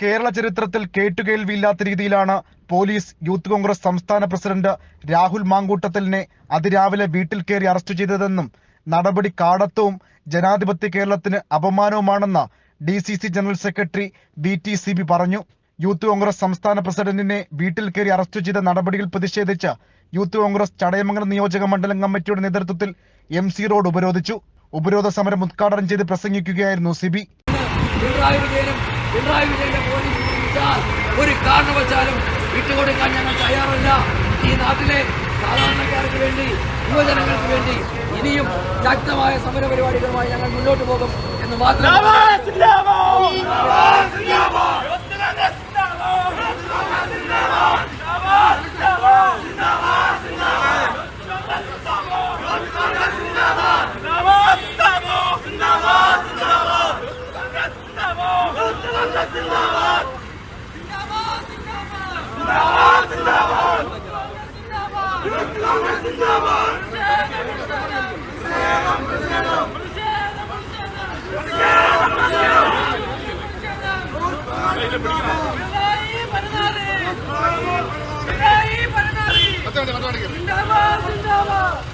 കേരള ചരിത്രത്തിൽ കേട്ടുകേൾവിയില്ലാത്ത രീതിയിലാണ് police youth Congress സംസ്ഥാന പ്രസിഡന്റ് രാഹുൽ മാങ്കൂട്ടത്തലിനെ അതിരാവിലെ വീട്ടിൽ കയറി അറസ്റ്റ് ചെയ്തതെന്നും നടപടി കാടത്തവും ജനാധിപത്യ കേരളത്തിന് അപമാനവുമാണെന്ന് D C C general secretary V T C B പറഞ്ഞു. യൂത്ത് കോൺഗ്രസ് സംസ്ഥാന പ്രസിഡന്റിനെ വീട്ടിൽ കയറി അറസ്റ്റ് ചെയ്ത നടപടിയിൽ പ്രതിഷേധിച്ച് യൂത്ത് കോൺഗ്രസ് ചടയമംഗലം നിയോജക മണ്ഡലം കമ്മിറ്റിയുടെ നേതൃത്വത്തിൽ എം സി റോഡ് ഉപരോധിച്ചു. ഉപരോധ സമരം ഉദ്ഘാടനം ചെയ്ത് പ്രസംഗിക്കുകയായിരുന്നു സിബി. പിണറായി വിജയനും പിണറായി വിജയന്റെ പോലീസ് വിളിച്ചാൽ ഒരു കാരണവശാലും വിട്ടുകൊടുക്കാൻ ഞങ്ങൾ തയ്യാറല്ല. ഈ നാട്ടിലെ സാധാരണക്കാർക്ക് വേണ്ടി യുവജനങ്ങൾക്ക് വേണ്ടി ഇനിയും ശക്തമായ സമര പരിപാടികളുമായി ഞങ്ങൾ മുന്നോട്ട് പോകും എന്ന് മാത്രം പിണറായി പരനാറി പിണറായി പരനാറി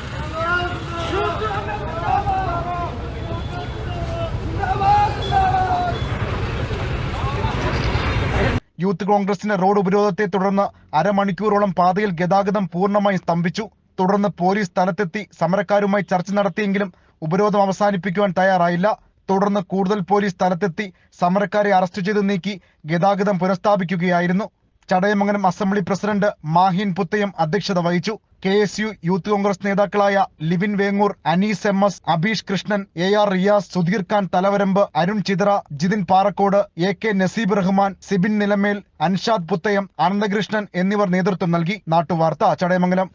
യൂത്ത് കോൺഗ്രസിന്റെ റോഡ് ഉപരോധത്തെ തുടർന്ന് അരമണിക്കൂറോളം പാതയിൽ ഗതാഗതം പൂർണമായി സ്തംഭിച്ചു. തുടർന്ന് പോലീസ് സ്ഥലത്തെത്തി സമരക്കാരുമായി ചർച്ച നടത്തിയെങ്കിലും ഉപരോധം അവസാനിപ്പിക്കുവാൻ തയ്യാറായില്ല. തുടർന്ന് കൂടുതൽ പോലീസ് സ്ഥലത്തെത്തി സമരക്കാരെ അറസ്റ്റ് ചെയ്ത് നീക്കി ഗതാഗതം പുനഃസ്ഥാപിക്കുകയായിരുന്നു. ചടയമംഗലം അസംബ്ലി പ്രസിഡന്റ് മാഹിൻ പുത്തയം അധ്യക്ഷത വഹിച്ചു. K S U youth Congress നേതാക്കളായ Livin Vengoor Anees M S Abeesh Krishnan A R Riyas Sudheer Khan Thalavarambu Arun Chithra Jithin Parakkode A K Naseeb Rahman Sibin Nilamel Anshad Puthayam Ananthakrishnan എന്നിവർ നേതൃത്വം നൽകി. നാട്ടുവാർത്ത ചടയമംഗലം.